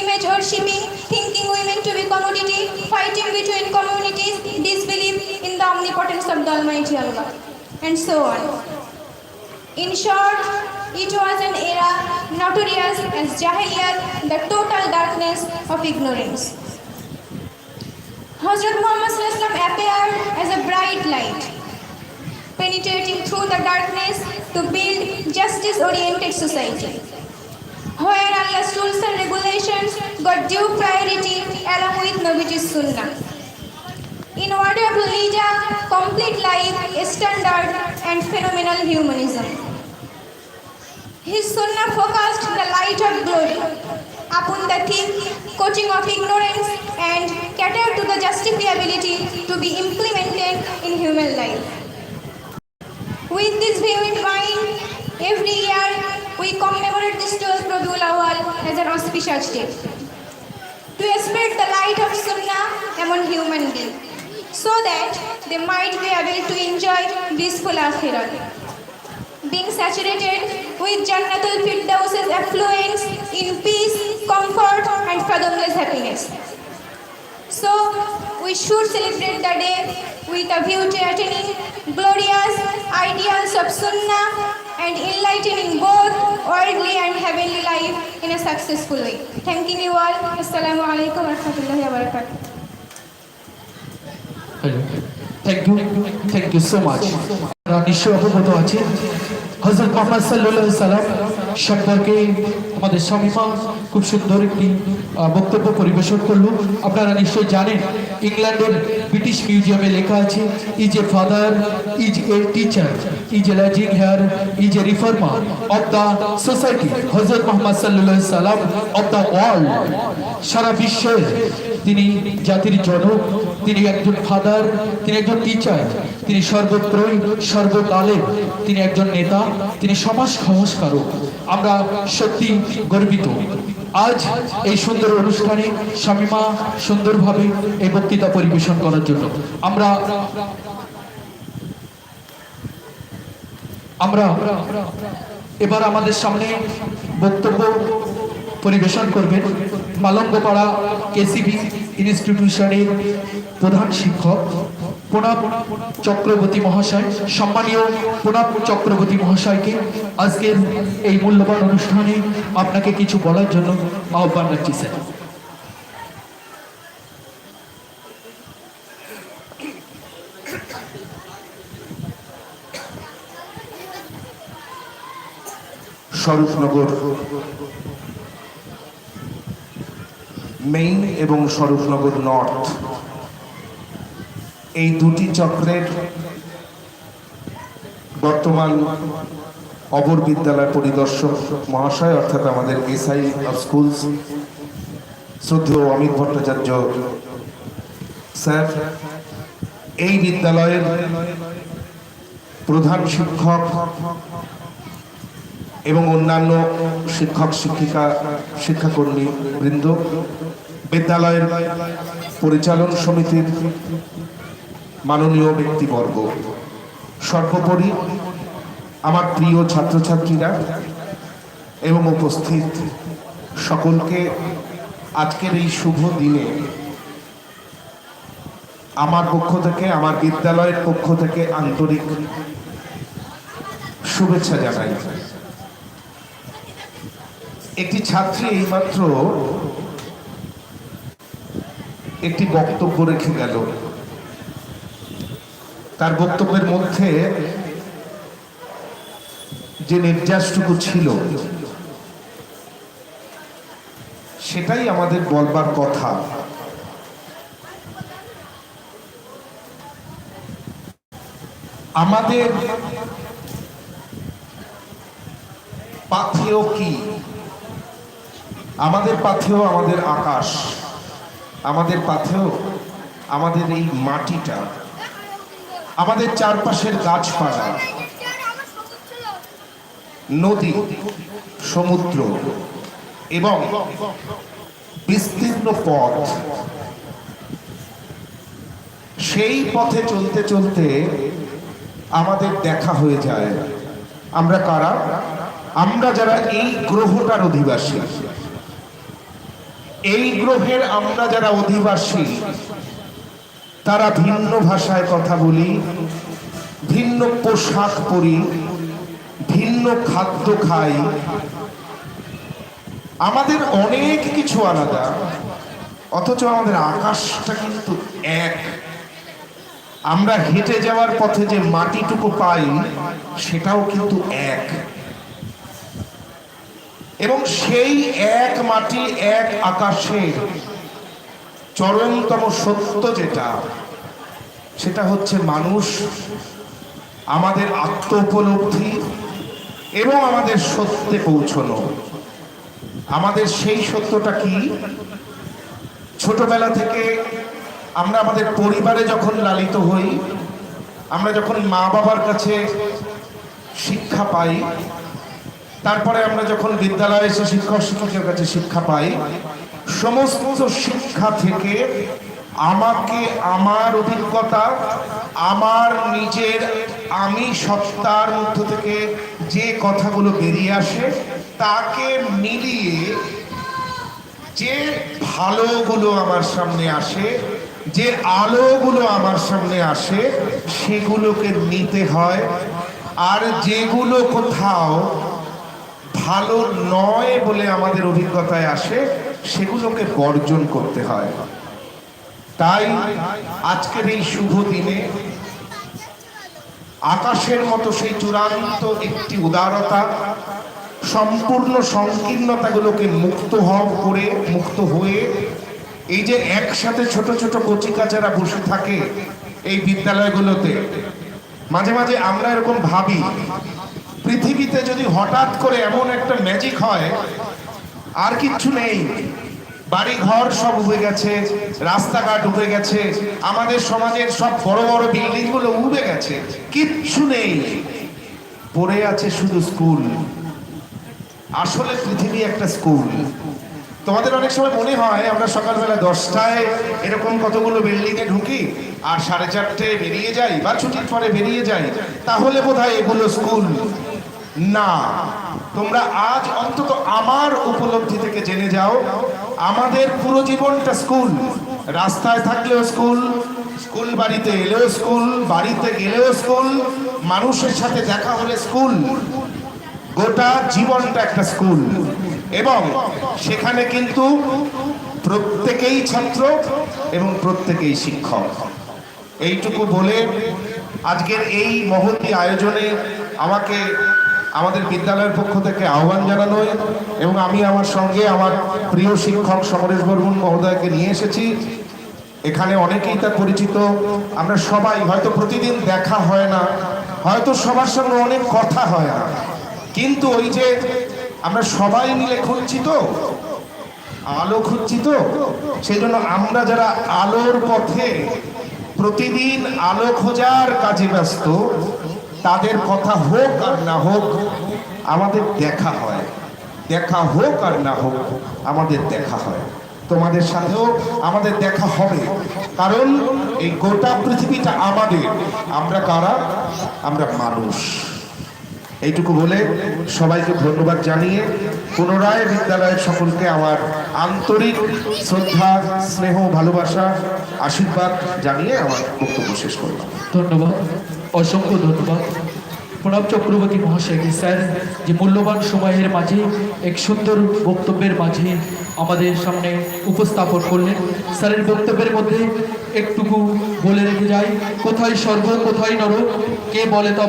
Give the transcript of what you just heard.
image worshipping, thinking women to be commodity, fighting between communities, disbelief in the omnipotence of the Almighty Allah, and so on. In short, it was an era notorious as Jahiliyat, the total darkness of ignorance. Hazrat Muhammad appeared as a bright light, penetrating through the darkness to build justice-oriented society, where Allah's rules and regulations got due priority along with Nabiji's Sunnah. In order to lead a complete life, standard and phenomenal humanism. His Sunnah focused the light of glory upon the theme coaching of ignorance and catered to the justifiability to be implemented in human life. With this view in mind, every year we commemorate this 12th Rabiul Awal as an to spread the light of Sunnah among human beings so that they might be able to enjoy blissful akhirat being saturated with Jannatul Firdaus's affluence in peace, comfort, and fathomless happiness. So, we should celebrate the day with a view to attaining glorious ideals of Sunnah and enlightening both worldly and heavenly life in a successful way. Thanking you all. Assalamu alaikum wa rahmatullahi wa barakatuh. You thank you so much আপনারা নিশ্চয় অবগত আছেন হজরত মোহাম্মদ সাল্লাহ সাল্লাম সম্পর্কে আমাদের স্বামীমা খুব সুন্দর একটি বক্তব্য পরিবেশন করল আপনারা নিশ্চয় জানেন ইংল্যান্ডের ব্রিটিশ মিউজিয়ামে লেখা আছে is a father is a teacher is a lodging here is a reformer of the society Hazrat Muhammad সাল্লাহ সাল্লাম অফ দ্য ওয়ার্ল্ড সারা বিশ্বের তিনি জাতির জনক, তিনি একজন ফাদার তিনি একজন টিচার তিনি সর্বত্রই সর্বকালে তিনি একজন নেতা, তিনি সমাজ সংস্কারক। আমরা সত্যি গর্বিত। আজ এই সুন্দর অনুষ্ঠানে স্বামীমা সুন্দরভাবে এই বক্তৃতা পরিবেশন করার জন্য আমরা আমরা এবার আমাদের সামনে বক্তব্য পরিবেশন করবেন মালঙ্গপাড়া কেসিবি ইনস্টিটিউশনের প্রধান শিক্ষক প্রণব চক্রবর্তী মহাশয়, সম্মানীয় প্রণব চক্রবর্তী মহাশয়কে আজকের এই মূল্যবান অনুষ্ঠানে আপনাকে কিছু বলার জন্য আহ্বান রাখছি স্যার। স্বরূপনগর মেইন এবং স্বরূপনগর নর্থ এই দুটি চক্রের বর্তমান অবর বিদ্যালয় পরিদর্শক মহাশয়, অর্থাৎ আমাদের এসআই অফ স্কুলস শ্রদ্ধেয় অমিত ভট্টাচার্য স্যার, এই বিদ্যালয়ের প্রধান শিক্ষক এবং অন্যান্য শিক্ষক, শিক্ষিকা, শিক্ষাকর্মী বৃন্দ, বিদ্যালয়ের পরিচালন সমিতির মাননীয় ব্যক্তিবর্গ, সর্বোপরি আমার প্রিয় ছাত্রছাত্রীরা এবং উপস্থিত সকলকে আজকের এই শুভ দিনে আমার পক্ষ থেকে, আমার বিদ্যালয়ের পক্ষ থেকে আন্তরিক শুভেচ্ছা জানাই। একটি ছাত্রী এইমাত্র একটি বক্তব্য রেখে গেল। তার বক্তব্যের মধ্যে যে নির্যাসটুকু ছিল, সেটাই আমাদের বলবার কথা। আমাদের পাথেয় কি? আমাদের পাথেয় আমাদের আকাশ, আমাদের পাথেয় আমাদের এই মাটিটা। আমাদের চারপাশের গাছপালা, নদী, সমুদ্র এবং বিস্তীর্ণ পথ। সেই পথে চলতে চলতে আমাদের দেখা হয়ে যায়। আমরা কারা? আমরা যারা এই গ্রহটার অধিবাসী। এই গ্রহের আমরা যারা অধিবাসী তারা ভিন্ন ভাষায় কথা বলি, ভিন্ন পোশাক পরি, ভিন্ন খাদ্য খাই। আমাদের অনেক কিছু আলাদা, অথচ আমাদের আকাশটা কিন্তু এক। আমরা হেঁটে যাওয়ার পথে যে মাটিটুকু পাই, সেটাও কিন্তু এক। এবং সেই এক মাটি, এক আকাশের চরমতম সত্য যেটা, সেটা হচ্ছে মানুষ আমাদের আত্ম উপলব্ধি এবং আমাদের সত্যে পৌঁছনো। আমাদের সেই সত্যটা কি? ছোটবেলা থেকে আমরা আমাদের পরিবারে যখন লালিত হই, আমরা যখন মা বাবার কাছে শিক্ষা পাই তারপরে আমরা যখন বিদ্যালয়ে এসে শিক্ষক শিক্ষকের কাছে শিক্ষা পাই, সমস্ত শিক্ষা থেকে আমাকে আমার অভিজ্ঞতা, আমার নিজের আমি সত্তার মধ্য থেকে যে কথাগুলো বেরিয়ে আসে, তাকে মিলিয়ে যে ভালোগুলো আমার সামনে আসে, যে আলোগুলো আমার সামনে আসে, সেগুলোকে নিতে হয়। আর যেগুলো কোথাও ভালো নয় বলে আমাদের অভিজ্ঞতায় আসে, সেগুলোকে বর্জন করতে হয়। তাই আজকের এই শুভ দিনে আকাশের মতো সেই চূড়ান্ত একটি উদারতা, সম্পূর্ণ সংকীর্ণতাগুলোকে মুক্ত হওয়া করে, মুক্ত হয়ে এই যে একসাথে ছোট ছোট কচিকাচারা বসে থাকে এই বিদ্যালয়গুলোতে, মাঝে মাঝে আমরা এরকম ভাবি পৃথিবীতে যদি হঠাৎ করে এমন একটা ম্যাজিক হয়, আর কিচ্ছু নেই। বাড়ি ঘর সব উবে গেছে, রাস্তাঘাট উবে গেছে, আমাদের সমাজের সব বড় বড় বিল্ডিংগুলো উবে গেছে, কিচ্ছু নেই। পড়ে আছে শুধু স্কুল আসলে পৃথিবী একটা স্কুল তোমাদের অনেক সময় মনে হয় আমরা সকালবেলা দশটায় এরকম কতগুলো বিল্ডিং এ ঢুকি, আর সাড়ে চারটে বেরিয়ে যাই বা ছুটির পরে বেরিয়ে যাই, তাহলে বোধহয় এগুলো স্কুল না। তোমরা আজ অন্তত আমার উপলব্ধি থেকে জেনে যাও, আমাদের পুরো জীবনটা স্কুল। রাস্তায় থাকলেও স্কুল স্কুল বাড়িতে এলেও স্কুল, বাড়িতে গেলেও স্কুল, মানুষের সাথে দেখা হলে স্কুল। গোটা জীবনটা একটা স্কুল। এবং সেখানে কিন্তু প্রত্যেকেই ছাত্র এবং প্রত্যেকেই শিক্ষক। এইটুকু বলে আজকের এই মহতি আয়োজনে আমাকে আমাদের বিদ্যালয়ের পক্ষ থেকে আহ্বান জানানো এবং আমি আমার সঙ্গে আমার প্রিয় শিক্ষক সমরেশ বর্মন মহোদয়কে নিয়ে এসেছি। এখানে অনেকেই তার পরিচিত। আমরা সবাই, হয়তো প্রতিদিন দেখা হয় না, হয়তো সবার সঙ্গে অনেক কথা হয় না। কিন্তু ওই যে আমরা সবাই মিলে খুঁজছি তো, আলো খুঁজছি তো সেই জন্য আমরা যারা আলোর পথে প্রতিদিন আলো খোঁজার কাজে ব্যস্ত তাদের কথা হোক আর না হোক, আমাদের দেখা হয়। দেখা হোক আর না হোক, আমাদের দেখা হয়। তোমাদের সাথেও আমাদের দেখা হবে। কারণ এই গোটা পৃথিবীটা আমাদের। আমরা কারা? আমরা মানুষ। এইটুকু বলে সবাইকে ধন্যবাদ জানিয়ে পুনরায় বিদ্যালয়ের সকলকে আমার আন্তরিক শ্রদ্ধা, স্নেহ, ভালোবাসা, আশীর্বাদ জানিয়ে আমার বক্তব্য শেষ করলাম। ধন্যবাদ। অসংখ্য ধন্যবাদ। প্রণব চক্রবর্তী মহাশয়কে স্যার, যে মূল্যবান সময়ের মাঝে, এক সুন্দর বক্তব্যের মাঝে আমাদের সামনে উপস্থাপন করলেন। স্যারের বক্তব্যের মধ্যে একটুকু বলে রেখে যাই। কোথায় স্বর্গ কোথায় নরক কে বলে